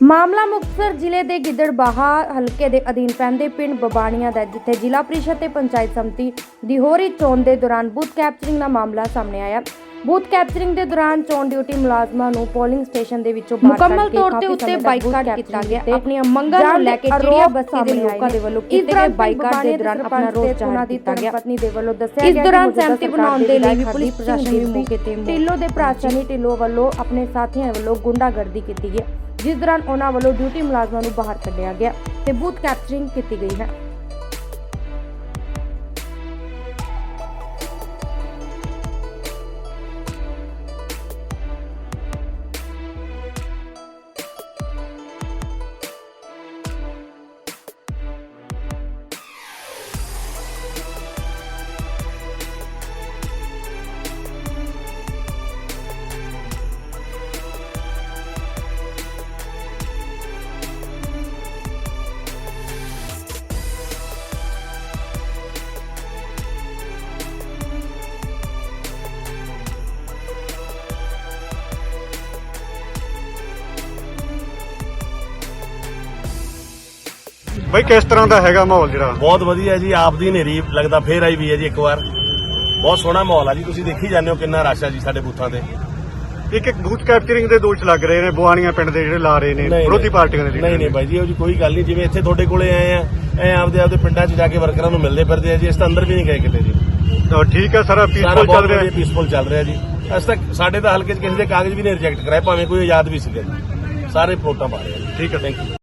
ਮਾਮਲਾ ਮੁਕਤਸਰ ਜ਼ਿਲ੍ਹੇ ਦੇ ਗਿੱਦੜਬਾਹਾ ਹਲਕੇ ਦੇ ਅਧੀਨ ਪੈਂਦੇ ਪਿੰਡ ਬਬਾਣੀਆਂ ਦਾ ਹੈ, ਜਿੱਥੇ ਜ਼ਿਲ੍ਹਾ ਪ੍ਰੀਸ਼ਦ ਤੇ ਪੰਚਾਇਤ ਸਮਿਤੀ ਦੀ ਹੋਰੀ ਚੋਣ ਦੇ ਦੌਰਾਨ ਬੂਥ ਕੈਪਚਰਿੰਗ ਦਾ ਮਾਮਲਾ ਸਾਹਮਣੇ ਆਇਆ। ਬੂਥ ਕੈਪਚਰਿੰਗ ਦੇ ਦੌਰਾਨ ਚੋਣ ਡਿਊਟੀ ਮੁਲਾਜ਼ਮਾਂ ਨੂੰ ਪੋਲਿੰਗ ਸਟੇਸ਼ਨ ਦੇ ਵਿੱਚੋਂ ਬਾਹਰ ਮੁਕੰਮਲ ਤੌਰ ਤੇ ਉੱਤੇ ਬਾਈਕਾਟ ਕੀਤਾ ਗਿਆ। ਆਪਣੀਆਂ ਮੰਗਾਂ ਨੂੰ ਲੈ ਕੇ ਜਿਹੜੀਆਂ ਬਸਤੀ ਦੇ ਲੋਕਾਂ ਦੇ ਵੱਲੋਂ ਕੀਤੇ ਗਏ ਬਾਈਕਾਟ ਦੇ ਦੌਰਾਨ ਆਪਣਾ ਰੋਸ ਜ਼ਾਹਰ ਕੀਤਾ ਗਿਆ। ਪਤਨੀ ਦੇ ਵੱਲੋਂ ਦੱਸਿਆ ਗਿਆ ਇਸ ਦੌਰਾਨ ਸਹਿਮਤੀ ਬਣਾਉਣ ਦੇ ਲਈ ਵੀ ਪੁਲਿਸ ਪ੍ਰਸ਼ਾਸਨ ਵੀ ਮੌਕੇ ਤੇ ਢਿੱਲੋਂ ਦੇ ਪ੍ਰਾਚਾਨੀ ਢਿੱਲੋਂ ਵੱਲੋਂ ਆਪਣੇ ਸਾਥੀਆਂ ਵੱਲੋਂ ਗੁੰਡਾਗਰਦੀ ਕੀਤੀ ਗਈ। ਜਿਸ ਦੌਰਾਨ ਉਹਨਾਂ ਵੱਲੋਂ ਡਿਊਟੀ ਮੁਲਾਜ਼ਮਾਂ ਨੂੰ ਬਾਹਰ ਕੱਢਿਆ ਗਿਆ ਤੇ ਬੂਥ ਕੈਪਚਰਿੰਗ ਕੀਤੀ ਗਈ ਹੈ। ਬਈ ਕਿਸ ਤਰ੍ਹਾਂ ਦਾ ਹੈਗਾ ਮਾਹੌਲ ਜਿਹੜਾ? ਬਹੁਤ ਵਧੀਆ ਜੀ ਆਪ ਦੀ ਹਨੇਰੀ ਲੱਗਦਾ ਫੇਰ ਆਈ ਵੀ ਹੈ ਜੀ ਇੱਕ ਵਾਰ। ਬਹੁਤ ਸੋਹਣਾ ਮਾਹੌਲ ਆ ਜੀ ਤੁਸੀਂ ਦੇਖੀ ਜਾਂਦੇ ਹੋ ਕਿੰਨਾ ਰਸ਼ ਆ ਜੀ ਸਾਡੇ ਬੂਥਾਂ ਤੇ। ਇੱਕ ਇੱਕ ਬੂਥ ਕੈਪਚਰਿੰਗ ਦੇ ਦੋਸ਼ ਲੱਗ ਰਹੇ ਨੇ ਬੁਆਣੀਆਂ ਪਿੰਡ ਦੇ ਜਿਹੜੇ ਲਾ ਰਹੇ ਨੇ ਵਿਰੋਧੀ। ਪਾਰਟੀਆਂ ਦੇ ਨਹੀਂ ਨਹੀਂ ਬਾਈ ਜੀ ਉਹ ਜੀ ਕੋਈ ਗੱਲ ਨਹੀਂ ਜਿਵੇਂ ਇੱਥੇ ਤੁਹਾਡੇ ਕੋਲੇ ਆਏ ਆ ਐ ਆਪਦੇ ਆਪਦੇ ਪਿੰਡਾਂ 'ਚ ਜਾ ਕੇ ਵਰਕਰਾਂ ਨੂੰ ਮਿਲਦੇ ਫਿਰਦੇ ਆ ਜੀ ਇਸ ਤਾਂ ਅੰਦਰ ਵੀ ਨਹੀਂ ਗਏ ਕਿਤੇ ਜੀ। ਤਾਂ ਠੀਕ ਹੈ ਸਾਰਾ ਪੀਸਫੁਲ ਚੱਲ ਰਿਹਾ। ਵਧੀਆ ਪੀਸਫੁਲ ਚੱਲ ਰਿਹਾ ਜੀ। ਅਸ ਤੱਕ ਸਾਡੇ ਤਾਂ ਹਲਕੇ 'ਚ ਕਿਸੇ ਦੇ ਕਾਗਜ਼ ਵੀ ਨਹੀਂ ਰਿਜੈਕਟ ਕਰਾਏ ਭਾਵੇਂ ਕੋਈ ਆਜ਼ਾਦ ਵੀ ਸੀਗਾ ਸਾਰੇ ਵੋਟਾਂ ਪਾ ਰਹੇ ਠੀਕ ਹੈ ਥੈਂਕ ਯੂ